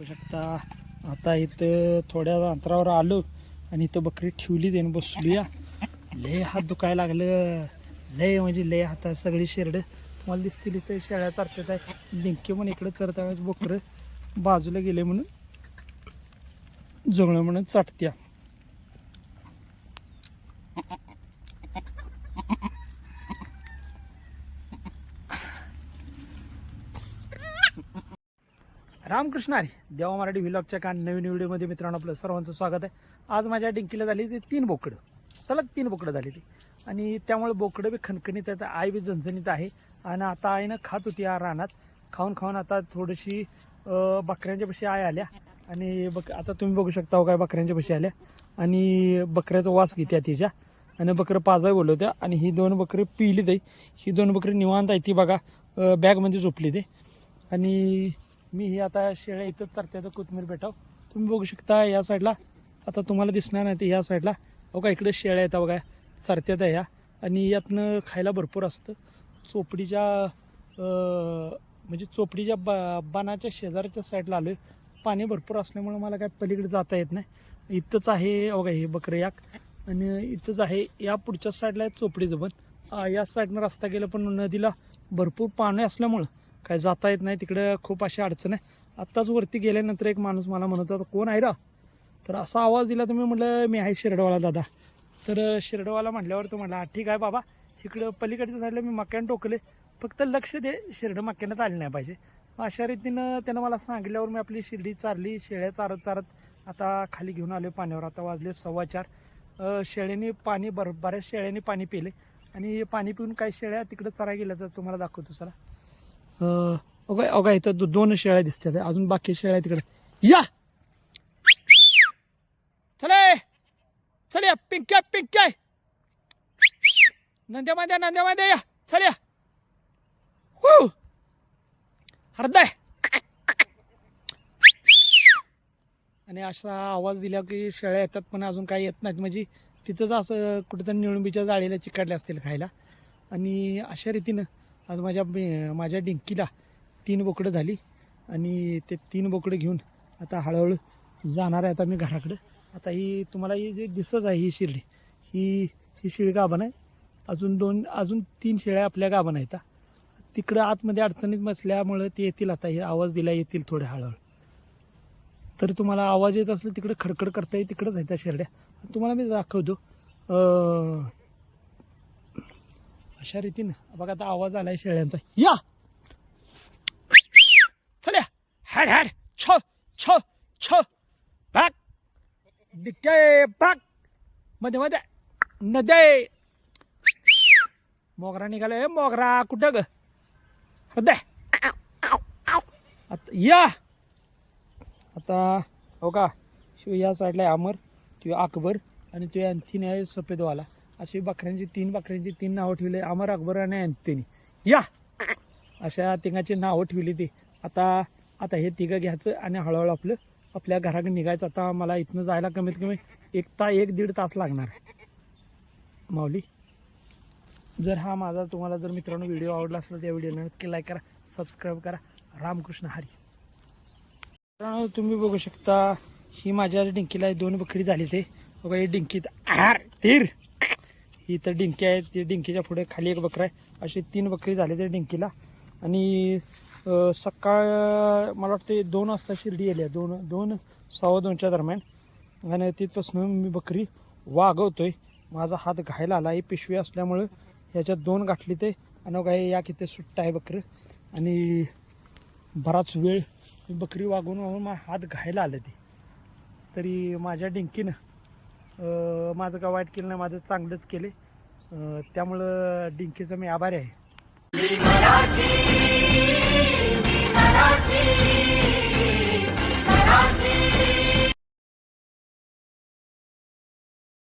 बघू शकता. आता इथं थोड्या अंतरावर आलो आणि इथं बकरी ठेवली देऊन बसलूया. लय हात दुखायला लागलं. लय म्हणजे लय हात सगळी शेरड. तुम्हाला दिसतील इथं शेळ्या चरतात आहे डिंके पण इकडे चरता बकरं बाजूला गेले म्हणून जगणं म्हणून चाटत्या. रामकृष्ण अरे देवा मराठी व्हिलॉगच्या का नवीन व्हिडिओमध्ये मित्रांनो आपलं सर्वांचं स्वागत आहे. आज माझ्या डिंकीला झाली ते तीन बोकडं. सलग तीन बोकडं झाली ती. आणि त्यामुळे बोकडं बी खणखणीत आहेत आई बी झणझणीत आहे. आणि आता आईनं खात होती या रानात. खाऊन खाऊन आता थोडीशी बकऱ्यांच्या पशी आई आल्या. आणि बक आता तुम्ही बघू शकता हो काय बकऱ्यांच्या पशी आल्या. आणि बकऱ्याचा वास घेत्या तिच्या आणि बकरं पाजाय बोलवत्या आणि ही दोन बकरी पिली ते ही दोन बकरी निवांत आहे ती बघा बॅगमध्ये झोपली ते आणि मी ही आता शेळ्या इथंच चरते तर कोथमीर बेटाव तुम्ही बघू शकता या साईडला. आता तुम्हाला दिसणार नाही ते ह्या साईडला. बघा का इकडे शेळ्या येतात बघा चरत्यात ह्या. आणि यातनं खायला भरपूर असतं. चोपडीच्या म्हणजे चोपडीच्या बा बाणाच्या शेजारच्या साईडला आलो आहे पाणी भरपूर असल्यामुळे मला काय पलीकडे जाता येत नाही. इथंच आहे हो बघा हे बकरं याक. आणि इथंच आहे या पुढच्या साईडला आहे चोपडीचं पण. या साईडनं रस्ता गेलं पण नदीला भरपूर पाणी असल्यामुळं काय जाता येत नाही तिकडं खूप अशी अडचण आहे. आत्ताच वरती गेल्यानंतर एक माणूस मला म्हणत होता कोण आहे रा? तर असा आवाज दिला तुम्ही म्हटलं मी आहे शिरडवाला दादा. तर शिरडवाला म्हटल्यावर तो म्हटला ठीक आहे बाबा इकडं पलीकडच्या साईडला मी मक्यानं टोकले. फक्त लक्ष दे शिरडं मक्यानं आले नाही पाहिजे. अशा रीतीनं त्यानं मला सांगितल्यावर मी आपली शिर्डी चारली शेळ्या चारत चारत आता खाली घेऊन आलो पाण्यावर. आता वाजले सव्वा चार. शेळ्यांनी पाणी बर बऱ्याच शेळ्यांनी पाणी पिले. आणि पाणी पिऊन काही शेळ्या तिकडं चराय गेल्या तर तुम्हाला दाखवतो सर अगं अगं इथं दो- दोन शेळ्या दिसतात. अजून बाकी शेळ्या तिकडे. या! चले! चल पिंक्या पिंक्या! नंद्या मांद्या या! चल! या हू! हृदय आणि असा आवाज दिला की शेळ्या येतात पण अजून काही येत नाहीत. म्हणजे तिथंच असं कुठेतरी निळुंबीच्या जाळीला चिकाडल्या असतील खायला. आणि अशा रीतीनं आज माझ्या माझ्या डिंकीला तीन बोकडं झाली आणि ते तीन बोकडं घेऊन आता हळूहळू जाणार आहे आता मी घराकडं. आता ही तुम्हाला ही जी दिसत आहे ही शिर्डी ही ही शिळी गाभण आहे. अजून दोन अजून तीन शेळ्या आपल्या गाभण आहेत तिकडं आतमध्ये अडचणीत बसल्यामुळं ते येतील आता हे आवाज दिला येतील थोडे हळूहळू. तर तुम्हाला आवाज येत असलं तिकडं खडखड करता येईल तिकडंच आहे त्या शेरड्या. तुम्हाला मी दाखवतो. अशा रीतीनं. बघा आता आवाज आलाय शेळ्यांचा. या! चल्या हॅड हॅड. छ छ छ. बाक डिक्के बाकमध्ये मध्ये. नदे मोगरा निघालाय मोगरा. कुठं ग? हृदय आता या! आता हो का? शिव या साईडला आहे अमर तो अकबर आणि तो आणखीन आहे सफेदवाला. अशी बकऱ्यांची तीन बकऱ्यांची तीन नावं ठेवली. अमर अकबर आणि अँथनी. या! अशा तिघांची नावं ठेवली ती. आता आता हे तिघं घ्यायचं आणि हळूहळू आपलं आपल्या घराकडे निघायचं. आता मला इथनं जायला कमीत कमी एक ता एक दीड तास लागणार माऊली जर हा माझा तुम्हाला जर मित्रांनो व्हिडिओ आवडला असला तर त्या व्हिडिओला नक्की लाईक करा सबस्क्राईब करा. रामकृष्ण हरी. मित्रांनो तुम्ही बघू शकता ही माझ्या डिंकीला दोन बकरी झाली ते. बघा ही डिंकीत आर तीर. इथं डिंकी आहे ते डिंकीच्या पुढे खाली एक बकरा आहे. अशी तीन बकरी झाली त्या डिंकीला. आणि सकाळ मला वाटते दोन वाजता शिर्डी आली आहे. दोन दोन सव्वा दोनच्या दरम्यान. आणि तिथपासून मी बकरी वागवतो आहे माझा हात घायला आला. आहे पिशवी असल्यामुळं ह्याच्यात दोन गाठली ते. आणि काय या किती सुट्टा आहे बकरं. आणि बराच वेळ बकरी वागून वागून माझा हात घायला आलं ते. तरी माझ्या डिंकीनं माझं का वाईट केलं नाही माझं चांगलंच केले. त्यामुळं डिंकीचं मी आभारी आहे.